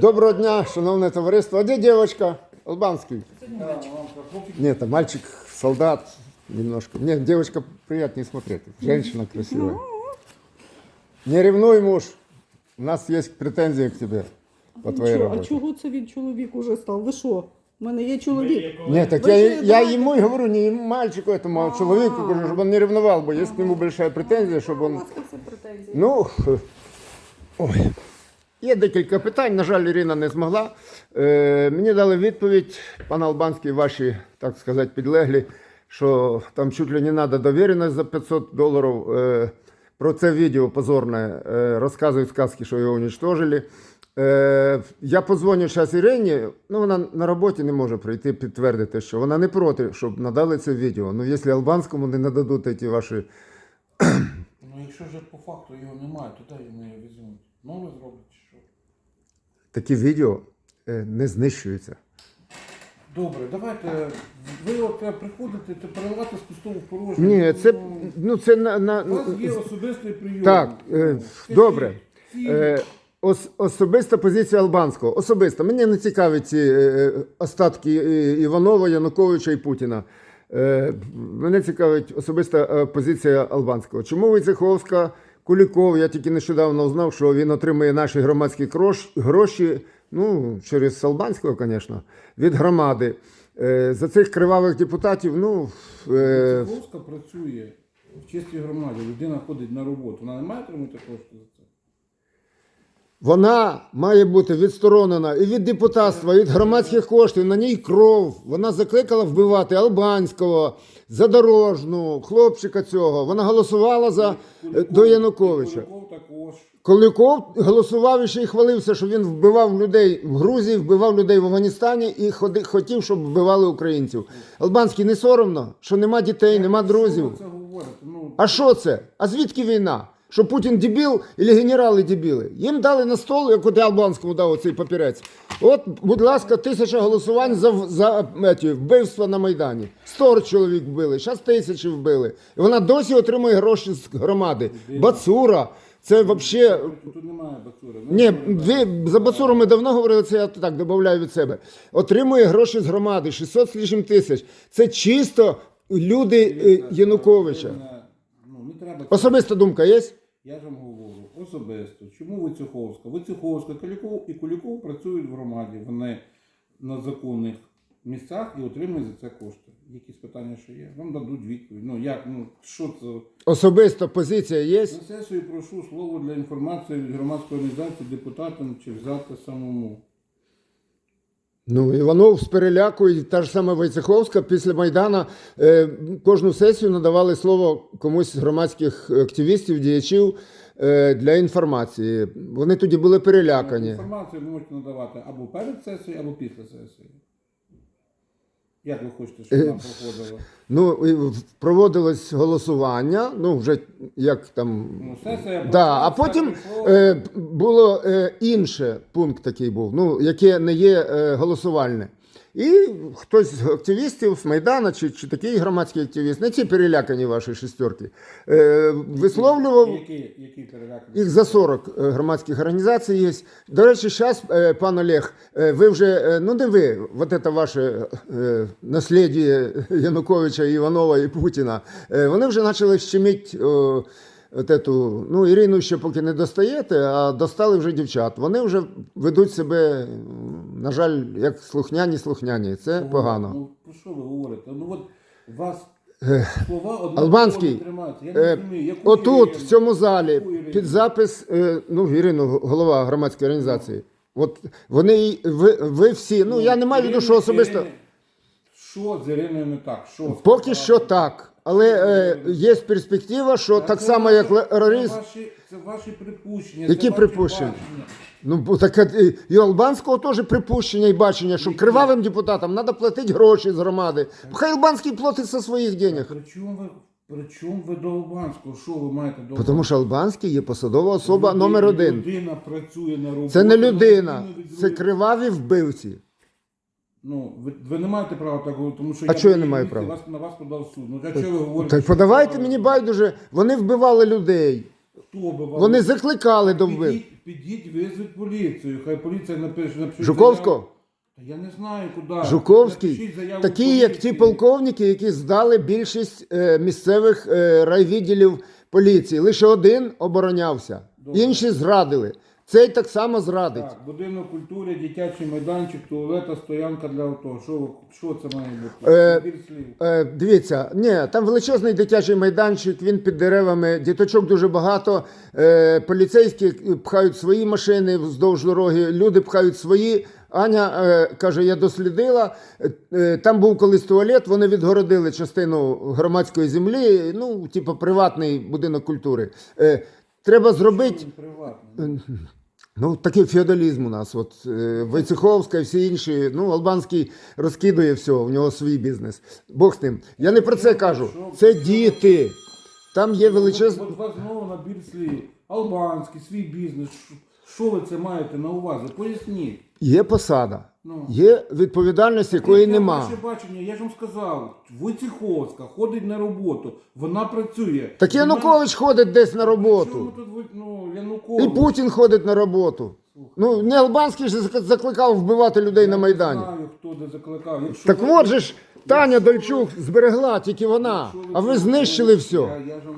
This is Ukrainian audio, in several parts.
Доброго дня, шановне товариство. А де дівчинка? Албанський. Ні, это мальчик, солдат немножко. Нет, девочка приятнее смотреть. Женщина красивая. Не ревнуй, муж. У нас есть претензии к тебе по твоей Чого- а работе. чого це він чоловік уже став? Ви що? У мене є чоловік. Нет, так Вы я, же я давайте- ему и говорю, не мальчику этому, а человеку, говорю, чтобы он не ревновал, бы, есть к нему большая претензия, чтобы У он... вас це претензії. Ну, ой. Є декілька питань. На жаль, Ірина не змогла. Е, мені дали відповідь, пан Албанський, ваші, так сказати, підлеглі, що там чуть ли не треба довіреність за 500 доларів. Е, про це відео позорне е, розказують сказки, що його уничтожили. Е, я позвоню зараз Ірині, ну вона на роботі не може прийти підтвердити, що вона не проти, щоб надали це відео. Ну, якщо Албанському не нададуть ці ваші Ну якщо вже по факту його немає, то йому його візьмуть? Нове що? Такі відео е, не знищуються. Добре, давайте. Ви от е, приходите, то переливати з пустого в порожнє. Ні, це Ну, це на, на У вас є особистий прийом. так. Е, добре. Е, ос, особиста позиція Албанського. Особиста. Мені не цікаві ці е, остатки е, Іванова, Януковича і Путіна. Е, мене цікавить особиста позиція Албанського. Чому Войцеховська, Куліков? Я тільки нещодавно знав, що він отримує наші громадські гроші, ну, через Салбанського, звісно, від громади. Е, за цих кривавих депутатів, ну. Е, працює в чистій громаді, людина ходить на роботу. Вона не має отримати кошти за це. Вона має бути відсторонена і від депутатства, і від громадських коштів. На ній кров. Вона закликала вбивати Албанського, Задорожну, хлопчика цього. Вона голосувала за е, до Януковича. Коляков голосував і ще й хвалився, що він вбивав людей в Грузії, вбивав людей в Афганістані і хотів, щоб вбивали українців. Албанський не соромно, що нема дітей, нема друзів. Ну, А що це? А звідки війна? Що Путін дебіл і генерали дебіли? Їм дали на стол, як от я Албанському дав оцей папірець. От, будь ласка, тисяча голосувань за, за еті, вбивства на Майдані. Сто чоловік вбили, зараз тисячі вбили. І вона досі отримує гроші з громади. Бацура. Це взагалі. тут немає бацури. Ну, Ні, ви за Бацуру ми давно говорили, це я так додаю від себе. Отримує гроші з громади, 600 з лишнім тисяч. Це чисто люди е, Януковича. Ну. Особиста думка є? Я ж вам говорю особисто. Чому Вицюховська? Вицюховська Куліков і Куліков працюють в громаді. Вони на законних місцях і отримують за це кошти. Якісь питання, що є? Вам дадуть відповідь. Ну як, ну що це? Особиста позиція є. На сесію прошу слово для інформації від громадської організації депутатам чи взяти самому. Ну, Іванов з переляку і та ж сама Войцеховська після Майдана е, кожну сесію надавали слово комусь з громадських активістів, діячів е, для інформації. Вони тоді були перелякані. Інформацію ви можете надавати або перед сесією, або після сесії. Як ви хочете, щоб вона проходила? Ну, і проводилось голосування, ну вже як там. Ну, сесія Да, а потім е, було е, інше пункт такий був, ну, яке не є е, голосувальне. І хтось з активістів з Майдана чи, чи такий громадський активіст, не ці перелякані ваші шестерки, е, висловлював. Який, який переляк? Їх за 40 е, громадських організацій є. До речі, зараз, пан Олег, е, ви вже, е, ну не ви, вот это ваше е, насліддя Януковича, Іванова і Путіна, е, вони вже почали щемити о, от эту, ну, Ірину ще поки не достаєте, а достали вже дівчат. Вони вже ведуть себе, на жаль, як слухняні слухняні. Це погано. Ну, про що ви говорите? Ну от вас слова Албанський, тримаються. Я не Е, розумію, яку Отут, Ірину? в цьому залі, Яку Ірину? під запис, е, ну, Ірину, голова громадської організації. От вони, ви, ви всі, ну я не маю в виду, що особисто. Ірини- Що з Іриною не так? Що Поки що так. Але е, є перспектива, що так Це само, як Ларис. Це ваші, це ваші припущення. Які ваші припущення? бачення. Ну, бо так е, і у Албанського теж припущення і бачення, що кривавим депутатам треба платити гроші з громади. Хай Албанський платить зі своїх денег. При чому ви, при чому ви до Албанського? Що ви маєте до Тому що Албанський є посадова особа Людина- номер один. Людина працює на роботі. Це не людина, це криваві вбивці. Ну, ви, ви не маєте права так говорити, тому що А чого я не маю права? Вас, на вас подав суд. Ну, якщо ви говорите, Так що подавайте мені байдуже, вони вбивали людей. Хто би вам? Вони закликали до вбив. Підіть, підіть визвіть поліцію. Хай поліція напише напише. Жуковського? заяву. Та я не знаю куди. Жуковський, Напишіть заяву такі, як ті полковники, які здали більшість е, місцевих е, райвідділів поліції. Лише один оборонявся, Добре. інші зрадили. Цей так само зрадить. Так, будинок культури, дитячий майданчик, туалета, стоянка для авто. Що, що це має бути? Е, Набір слів. Е, дивіться, ні, там величезний дитячий майданчик, він під деревами, діточок дуже багато. Е, поліцейські пхають свої машини вздовж дороги, люди пхають свої. Аня е, каже, я дослідила. Е, е, там був колись туалет, вони відгородили частину громадської землі, ну, типу, приватний будинок культури. Е, треба зробити. Ну, такий феодалізм у нас. От е, Войцеховська і всі інші. Ну, Албанський розкидує все, у нього свій бізнес. Бог з ним. Я не про це кажу. Це діти. Там є величезний. От, от вас знову набір слів. Албанський, свій бізнес. Що ви це маєте на увазі? Поясніть. Є посада, Ну. є відповідальність, якої нема. Ваше бачення, я ж вам сказав, Войцеховська ходить на роботу, вона працює. Так Янукович ходить десь на Чому роботу. тут ви- ну, І Путін ходить на роботу. Ну, не Албанський ж закликав вбивати людей на Майдані. Я не знаю, хто де закликав. Якщо Так ви- от же ж Таня Дольчук зберегла, тільки вона. Якщо А ви знищили говорите, все. Я, я ж вам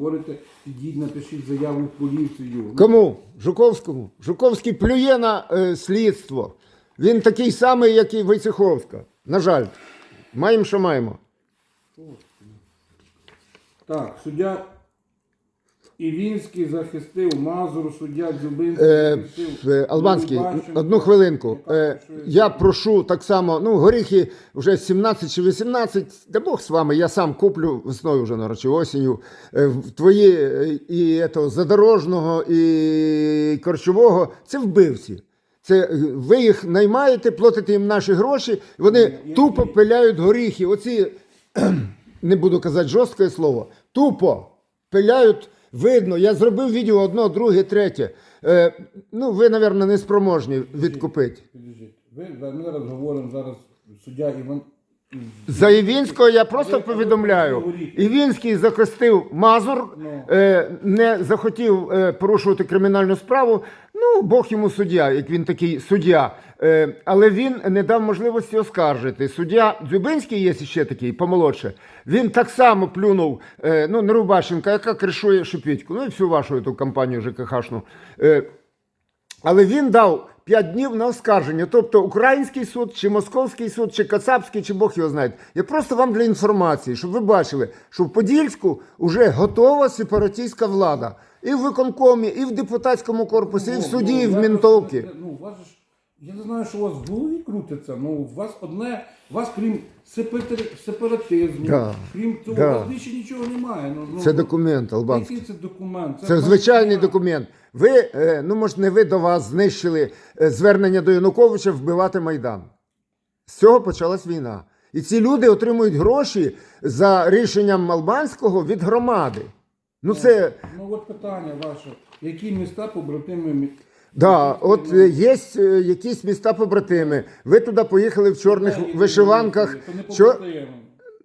говорите, ідіть напишіть заяву в поліцію. Ну, Кому? Жуковському. Жуковський плює на е, слідство. Він такий самий, як і Войцеховська. На жаль, маємо, що маємо. Так, суддя Івінський захистив Мазур, суддя Дзюбинський Е, захистив. е, Албанський, Любашенко. одну хвилинку. Е, я прошу так само, ну, горіхи вже 17 чи 18, да Бог з вами, я сам куплю весною вже нарочи, осінню. Е, в твої е, і ето, задорожного, і корчового це вбивці. Це е, ви їх наймаєте, платите їм наші гроші, і вони Ні, тупо які? пиляють горіхи. Оці, не буду казати жорстке слово, тупо пиляють. Видно, я зробив відео одно, друге, третє. Е, ну, ви, мабуть, не спроможні відкупити. Підождіть. Ви, ми зараз говоримо зараз суддя Іван. За Івінського я просто повідомляю. Івінський захистив Мазур, Ну. е, не захотів е, порушувати кримінальну справу. Ну, Бог йому суддя, як він такий суддя. Е, але він не дав можливості оскаржити. Суддя Дзюбинський є ще такий, помолодше. Він так само плюнув, е, ну, не Рубашенка, яка кришує Шепітьку, ну і всю вашу ту кампанію ЖКХшну. Е, але він дав 5 днів на оскарження. Тобто український суд, чи московський суд, чи кацапський, чи Бог його знає. Я просто вам для інформації, щоб ви бачили, що в Подільську вже готова сепаратійська влада. І в виконкомі, і в депутатському корпусі, і в суді, і в Ну. Ну, у вас же ж, я не знаю, що у вас в голові крутиться. Ну, у вас одне, у вас крім сепаратизму, сепаратизму Да. крім цього, Да. у вас більше нічого немає. Ну, ну, Це документ албанський. Який це документ? Це звичайний документ. Ви, е, ну може, не ви до вас знищили е, звернення до Януковича вбивати Майдан. З цього почалась війна. І ці люди отримують гроші за рішенням Албанського від громади. Ну це. Ну от питання ваше. Які міста побратими мі- Да, от е, є е, якісь міста побратими. Ви туди поїхали в чорних вишиванках. Це не побратими.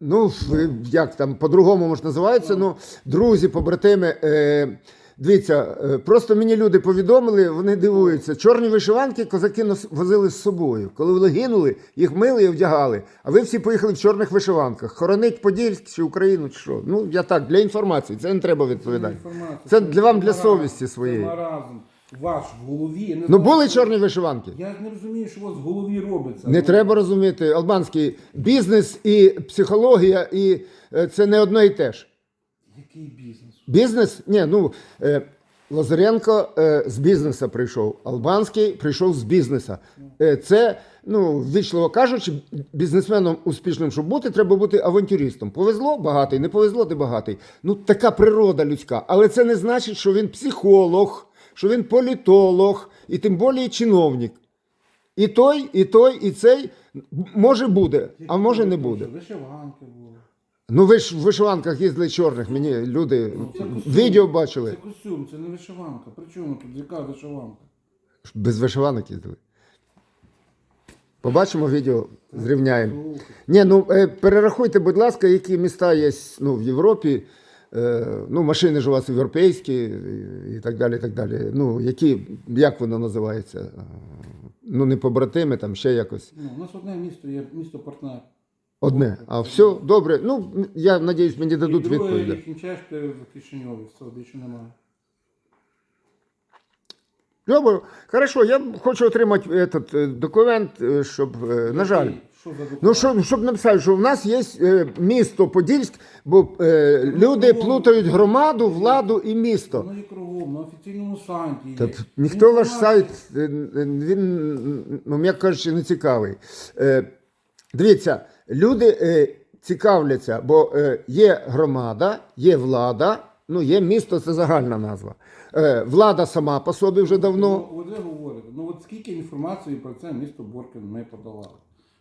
Ну, в- як там по-другому може називається, ну, друзі, побратими. Е, дивіться, е, просто мені люди повідомили, вони дивуються. Чорні вишиванки козаки нос- возили з собою. Коли вони гинули, їх мили і вдягали. А ви всі поїхали в чорних вишиванках. Хоронить Подільськ чи Україну, чи що. Ну, я так, для інформації, це не треба відповідати. Інформація. Це для вам, для совісті своєї. Це маразм. Ваш в голові. Я не Ну, знаю, були що- чорні вишиванки. Я не розумію, що у вас в голові робиться. Не Ну, треба розуміти, албанський бізнес і психологія, і е, це не одно і те ж. Який бізнес? Бізнес? Ні, ну е, Лазаренко е, з бізнесу прийшов, Албанський прийшов з бізнесу. Е, це, ну, ввічливо кажучи, бізнесменом успішним, щоб бути, треба бути авантюристом. Повезло багатий, не повезло ти багатий. Ну, така природа людська. Але це не значить, що він психолог, що він політолог, і тим більше чиновник. І той, і той, і цей може буде, а може не буде. Вишиванки були. Ну ви ж в вишиванках їздили чорних, мені люди Ну, відео бачили. Це костюм, це не вишиванка. При чому тут яка вишиванка? Без вишиванок їздили. Побачимо відео, зрівняємо. Ні, ну е, перерахуйте, будь ласка, які міста є ну, в Європі, ну, машини ж у вас європейські і- і так далі. І так далі. Ну, які, як воно називається? Е, Ну, не побратими, там ще якось. Ну, у нас одне місто є місто партнер. Одне. А все, добре. Ну, я надіюсь, мені дадуть І відповідь. їхні чешки в Кишиньові, все, більше немає. Добре, хорошо, я хочу отримати этот е, документ, е, щоб, е, на жаль. Що за документ? Ну, щоб, щоб написати, що в нас є е, місто Подільськ, бо е, люди плутають громаду, владу і місто. Воно є кругом, на офіційному сайті. є. Та ніхто ваш сайт, е, е, він, ну, м'яко кажучи, не цікавий. Е, Дивіться, люди е, цікавляться, бо е, є громада, є влада, ну є місто, це загальна назва. Е, Влада сама по собі вже давно. Ну, ви говорите, ну от скільки інформації про це місто Боркин ми подавали?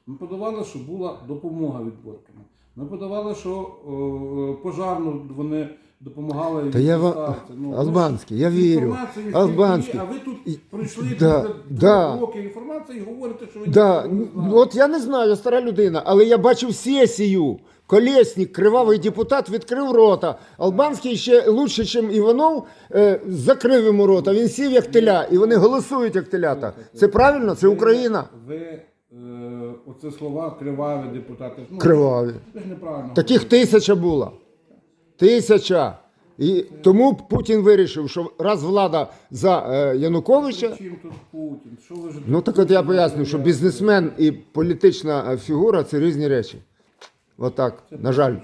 Ми подавали, що була допомога від Боркина. Ми подавали, що е, пожарну вони допомагали Та я відставці. Ну, Албанський, я вірю. Албанський. А ви тут прийшли Да, після да. двох інформації і говорите, що ви Да, не ну, знаєте. от я не знаю, я стара людина, але я бачив сесію. Колєснік, кривавий депутат, відкрив рота. Албанський ще лучше, ніж Іванов, е, закрив йому рота. Він сів як теля, і вони голосують як телята. Це правильно? Це Україна. Е, оце слова криваві депутати. Ну, Криваві. Ви ж неправильно. Таких тисяча було. Тисяча. І тому Путін вирішив, що раз влада за е, Януковича, Чим тут Путін? Що ви ж ну так от я поясню, що бізнесмен і політична е, фігура це різні речі. Отак, на жаль.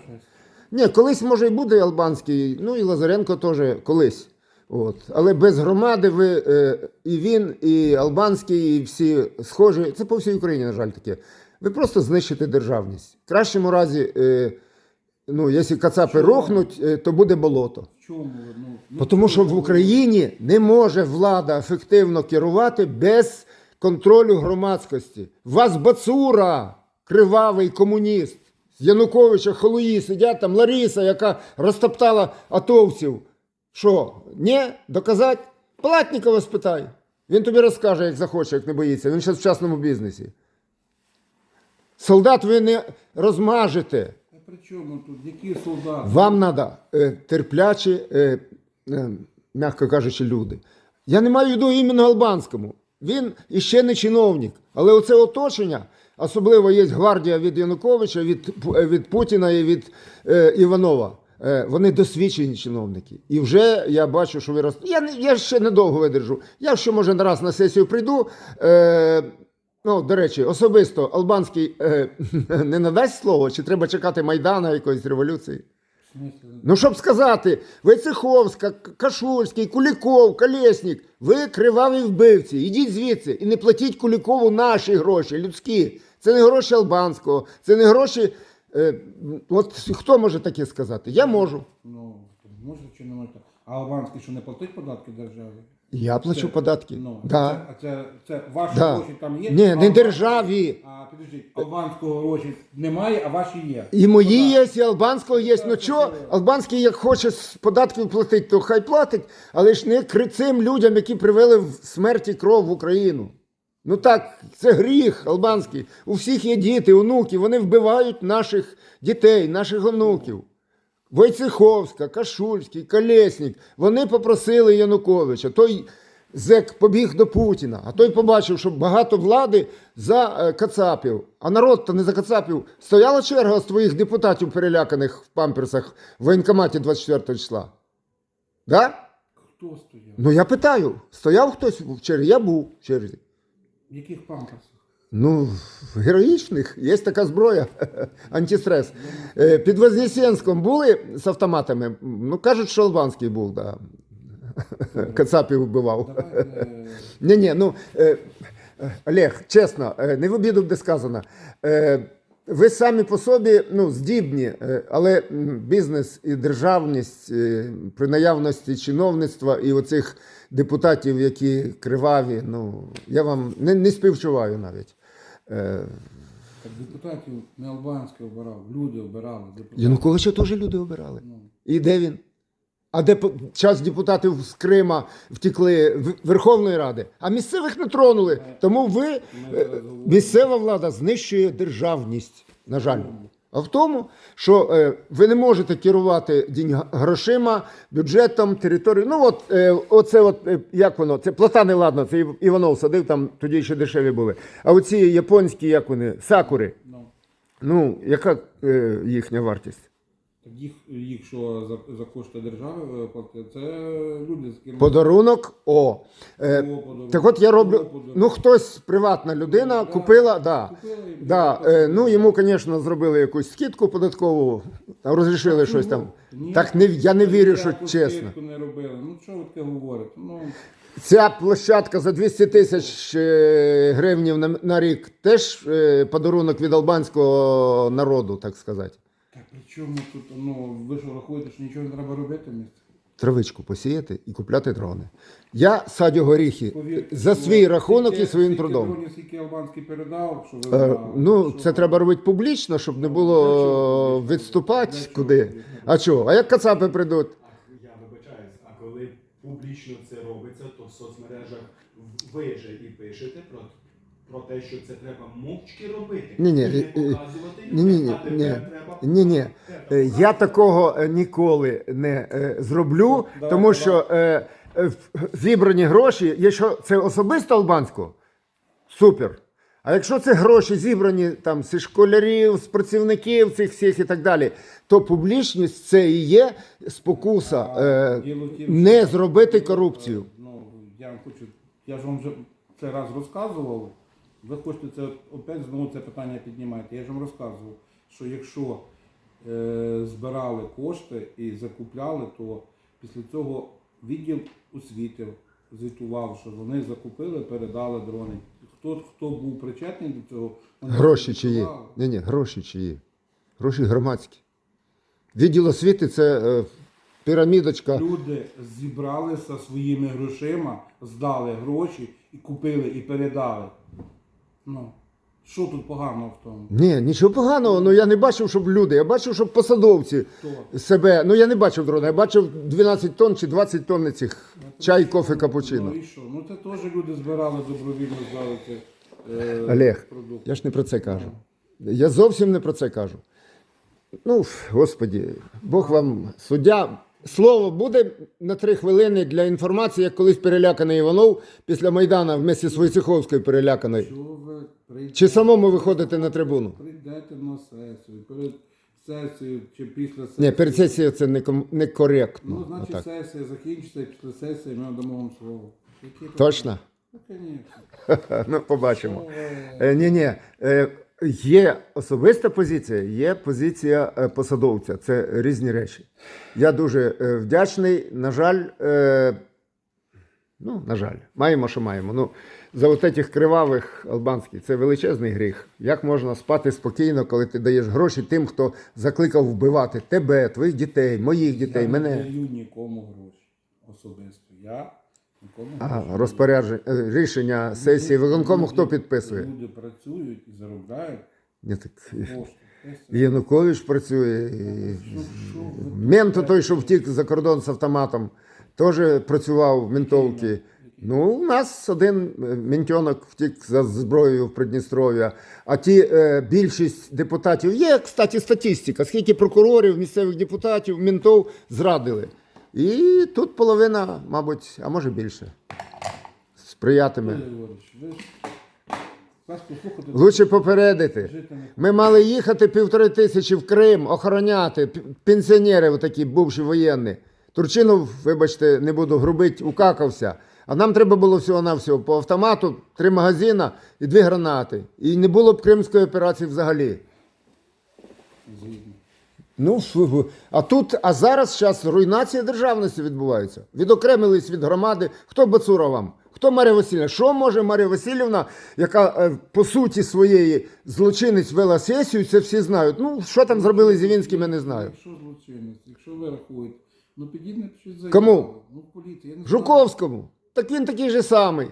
Ні, колись може і буде Албанський, ну і Лазаренко теж колись. От. Але без громади ви е, і він, і Албанський, і всі схожі. Це по всій Україні, на жаль, таке. Ви просто знищите державність. В кращому разі, е, ну, якщо кацапи рухнуть, е, то буде болото. Чому? Ну, ну, Тому що в Україні не може влада ефективно керувати без контролю громадськості. Вас Бацура, кривавий комуніст, Януковича, Холої сидять там Лариса, яка розтоптала атовців. Що? Ні? Доказати? Платникова спитай. Він тобі розкаже, як захоче, як не боїться. Він зараз в частному бізнесі. Солдат ви не розмажете. А при чому тут? Які солдати? Вам треба е, терплячі, е, е, м'яко кажучи, люди. Я не маю в виду іменно Албанському. Він іще не чиновник. Але оце оточення, особливо є гвардія від Януковича, від, від Путіна і від е, Іванова. Е, вони досвідчені чиновники. І вже я бачу, що ви роз... я, я ще недовго видержу. Я ще, може, раз на сесію прийду. Е, Ну, до речі, особисто Албанський е, не надасть слово, чи треба чекати Майдана якоїсь революції? Ну, щоб сказати, Войцеховська, Кашульський, Куліков, Колєснік, ви криваві вбивці, ідіть звідси і не платіть Кулікову наші гроші, людські. Це не гроші Албанського, це не гроші. Е, от хто може таке сказати? Я можу. Ну, може чи не може. А Албанський що не платить податки державі? Я плачу Це- податки. Ну, да. а це, це, це ваші Да. гроші там є? Ні, а не Албан- державі. А підождіть, албанського гроші немає, а ваші є. І мої є, і албанського є. Ну що, албанський, як хоче з податків платити, то хай платить, але ж не кри- цим людям, які привели в смерть і кров в Україну. Ну так, це гріх албанський. У всіх є діти, онуки, вони вбивають наших дітей, наших онуків. Войцеховська, Кашульський, Колєснік. Вони попросили Януковича. Той зек побіг до Путіна, а той побачив, що багато влади за е, Кацапів. А народ то не за Кацапів. Стояла черга з твоїх депутатів, переляканих в памперсах в воєнкоматі 24 числа. Да? Хто стояв? Ну я питаю, стояв хтось в черзі? Я був в черзі. В яких памперсах? Ну, героїчних, є така зброя, антистрес. Е, Під Вознесенськом були з автоматами. Ну, кажуть, що Албанський був, да. Кацапів вбивав. Давайте. Ні, ні, ну е, е, Олег, чесно, е, не в обіду де сказано. Ви самі по собі ну, здібні, е, але бізнес і державність е, при наявності чиновництва і оцих депутатів, які криваві, ну я вам не, не співчуваю навіть. Е, Так депутатів не албанський обирав, люди обирали. Депутатів. Януковича теж люди обирали. Ну, І де він? А де час депутатів з Крима втекли в Верховної Ради, а місцевих не тронули. Тому ви, е, місцева влада знищує державність. На жаль. а в тому, що е, ви не можете керувати грошима, бюджетом, територією. Ну от е, оце, от як воно, це платани, ладно, це Іванов садив, там тоді ще дешеві були. А оці японські, як вони, сакури. Ну, Ну, яка їхня вартість? Їх, їх що за, за кошти держави е, платять, це люди з ким Подарунок. О. Е, Кого подарунок? так от я роблю. Подарунок? Ну, хтось, приватна людина, Да, купила, да. купила і Да, е, ну йому, звісно, зробили якусь скидку податкову, там розрішили щось там. Ні, Так не, я не вірю, що ніяку чесно. скидку не робили. Ну що ви таке говорите? Ну, Ця площадка за 200 тисяч е, гривнів на, на рік теж е, подарунок від албанського народу, так сказати. Так при чому тут, ну, ви що рахуєте, що нічого не треба робити в місті? Травичку посіяти і купляти дрони. Я садю горіхи Повірте, за що свій рахунок скільки- і своїм скільки трудом. дронів, Скільки албанський передав, що ви Е, знали, ну, що- це треба робити публічно, щоб не було Для чого? відступати Для чого? куди. А чого? А як кацапи прийдуть? Я вибачаюсь, а коли публічно це робиться, то в соцмережах ви же і пишете про, про те, що це треба мовчки робити. Ні-ні, і не е, е, показувати Ні, ні, ні, а тепер ні. треба Ні, ні. показувати. Я такого е, ніколи не е, зроблю, Давай, тому давай. що е, е, в- зібрані гроші, якщо це особисто албанського, супер. А якщо це гроші зібрані там зі школярів, з працівників цих всіх і так далі, то публічність це і є спокуса е, Діло в тім, не що- зробити корупцію. Ну, я вам хочу, я ж вам вже це раз розказував. Ви хочете це опять знову це питання піднімати. Я ж вам розказував, що якщо е, збирали кошти і закупляли, то після цього відділ освіти звітував, що вони закупили, передали дрони. Хто, хто був причетний до цього, Гроші чиї? Ні, ні, гроші чиї. Гроші громадські. Відділ освіти це е, пірамідочка. Люди зібралися своїми грошима, здали гроші і купили і передали. Ну, що тут поганого в тому? Ні, нічого поганого. Ну я не бачив, щоб люди. Я бачив, щоб посадовці Хто? себе. Ну я не бачив дрона, я бачив 12 тонн чи 20 тонн цих чай, кофе, капучино. Ну і що? Ну це теж люди збирали добровільно здали це. Е, Олег, продукт. я ж не про це кажу. Я зовсім не про це кажу. Ну, господі, Бог вам суддя. Слово буде на три хвилини для інформації, як колись переляканий Іванов після Майдана вместе з Войцеховською переляканий. Що ви прийдете, Чи самому виходите на трибуну? прийдете на сесію, перед сесією чи після сесії? Ні, перед сесією це не ком- некоректно. Ну, значить, Отак. сесія закінчиться і після сесії ми дамо вам слово. Які Точно? Ну, звісно. Ну, побачимо. Е, ні, ні. Е, є особиста позиція, є позиція е, посадовця. Це різні речі. Я дуже е, вдячний. На жаль, е, ну, на жаль, маємо, що маємо. Ну, за от этих кривавих албанських це величезний гріх. Як можна спати спокійно, коли ти даєш гроші тим, хто закликав вбивати тебе, твоїх дітей, моїх дітей, я мене. не даю нікому гроші особисто. Я А, розпорядження, е, рішення сесії виконкому хто підписує? Люди працюють і заробляють Ні, так, кошти. і Янукович працює, і Що- що ви Мент той, що втік за кордон з автоматом, теж працював в ментовці. Ну, у нас один е, ментьонок втік за зброєю в Придністров'я. А ті е, більшість депутатів є, кстати, статистика, скільки прокурорів, місцевих депутатів, ментов зрадили. І тут половина, мабуть, а може більше. Сприятиме. Лучше попередити. Ми мали їхати півтори тисячі в Крим, охороняти пенсіонери, такі бувші воєнні. Турчинов, вибачте, не буду грубити, укакався. А нам треба було всього-навсього по автомату, три магазина і дві гранати. І не було б кримської операції взагалі. Ну, а тут, а зараз зараз руйнація державності відбувається. Відокремились від громади. Хто Бацура вам? Хто Марія Васильівна? Що може Марія Васильівна, яка е, по суті своєї злочинець вела сесію, це всі знають. Ну, що там зробили з Івінським, я не знаю. Якщо злочинець, якщо ви рахуєте, ну підіть напишіть заяву. Кому? Ну, в. Я не знаю. Жуковському. Так він такий же самий.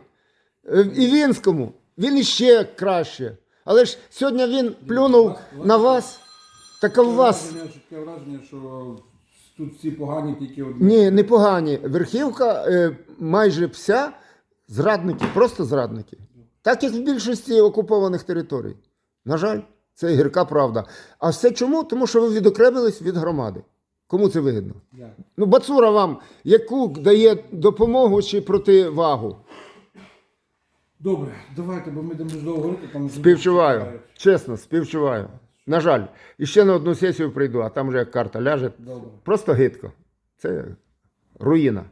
Е, в Івінському. Він іще краще. Але ж сьогодні він плюнув на вас. Так а в вас. враження, Таке враження, що тут всі погані тільки одні. Ні, непогані. Верхівка е, майже вся зрадники, просто зрадники. Так як в більшості окупованих територій. На жаль, Це гірка правда. А все чому? Тому що ви відокремились від громади. Кому це вигідно? Ну, Бацура вам яку дає допомогу чи противагу? Добре, давайте, бо ми будемо дуже довго говорити. Там Співчуваю. чекають. Чесно, співчуваю. На жаль, і ще на одну сесію прийду, а там вже як карта ляже. Добре. Просто гидко. Це руїна.